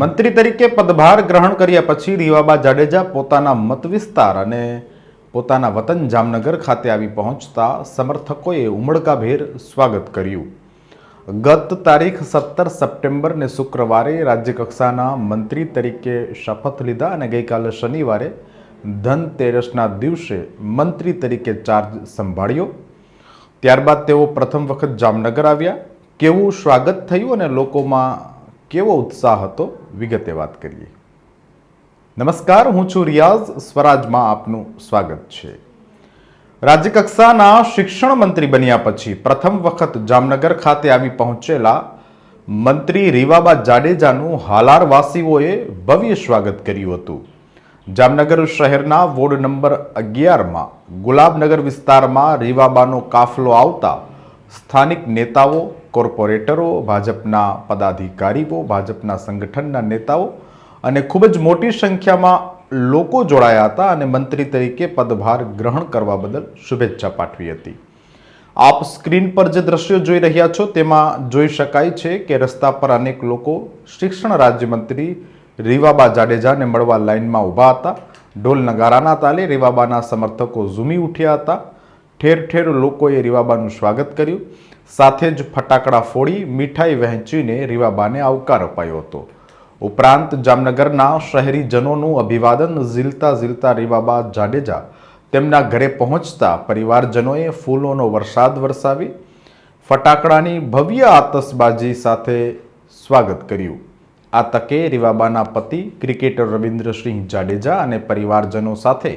મંત્રી તરીકે પદભાર ગ્રહણ કર્યા પછી રીવાબા જાડેજા પોતાના મત વિસ્તાર અને પોતાના વતન જામનગર ખાતે આવી પહોંચતા સમર્થકોએ ઉમળકાભેર સ્વાગત કર્યું. ગત તારીખ સત્તર સપ્ટેમ્બરને શુક્રવારે રાજ્યકક્ષાના મંત્રી તરીકે શપથ લીધા અને ગઈકાલે શનિવારે ધનતેરસના દિવસે મંત્રી તરીકે ચાર્જ સંભાળ્યો. ત્યારબાદ તેઓ પ્રથમ વખત જામનગર આવ્યા. કેવું સ્વાગત થયું અને લોકોમાં કેવો ઉત્સાહ હતો? વિગતે વાત કરીએ. નમસ્કાર, હું છું રિયાઝ. સ્વરાજમાં આપનું સ્વાગત છે. રાજ્યકક્ષાના શિક્ષણ મંત્રી બન્યા પછી પ્રથમ વખત જામનગર ખાતે આવી પહોંચેલા મંત્રી રીવાબા જાડેજાનું હાલારવાસીઓએ ભવ્ય સ્વાગત કર્યું હતું. જામનગર શહેરના વોર્ડ નંબર અગિયારમાં, ગુલાબનગર વિસ્તારમાં રીવાબાનો કાફલો આવતા સ્થાનિક નેતાઓ કોર્પોરેટરો, ભાજપના પદાધિકારીઓ, ભાજપના સંગઠનના નેતાઓ અને ખૂબ જ મોટી સંખ્યામાં લોકો જોડાયા હતા અને મંત્રી તરીકે પદભાર ગ્રહણ કરવા બદલ શુભેચ્છા પાઠવી હતી. આપ સ્ક્રીન પર જે દ્રશ્યો જોઈ રહ્યા છો તેમાં જોઈ શકાય છે કે રસ્તા પર અનેક લોકો શિક્ષણ રાજ્યમંત્રી રીવાબા જાડેજાને મળવા લાઇનમાં ઊભા હતા. ઢોલ નગારાના તાલે રીવાબાના સમર્થકો ઝૂમી ઉઠ્યા હતા. ઠેર ઠેર લોકોએ રીવાબાનું સ્વાગત કર્યું. સાથે જ ફટાકડા ફોડી મીઠાઈ વહેંચીને રીવાબાને આવકાર અપાયો હતો. ઉપરાંત જામનગરના શહેરીજનોનું અભિવાદન ઝીલતા ઝીલતા રીવાબા જાડેજા તેમના ઘરે પહોંચતા પરિવારજનોએ ફૂલોનો વરસાદ વરસાવી ફટાકડાની ભવ્ય આતશબાજી સાથે સ્વાગત કર્યું. આ તકે રીવાબાના પતિ ક્રિકેટર રવિન્દ્રસિંહ જાડેજા અને પરિવારજનો સાથે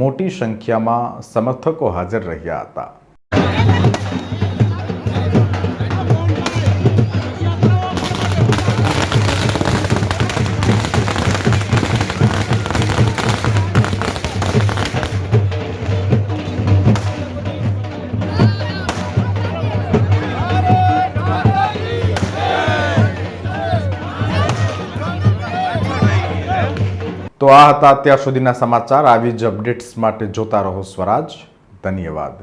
મોટી સંખ્યામાં સમર્થકો હાજર રહ્યા હતા. તો આ હતા અત્યાર સુધીના સમાચાર. આવી જ અપડેટ્સ માટે જોતા રહો સ્વરાજ. ધન્યવાદ.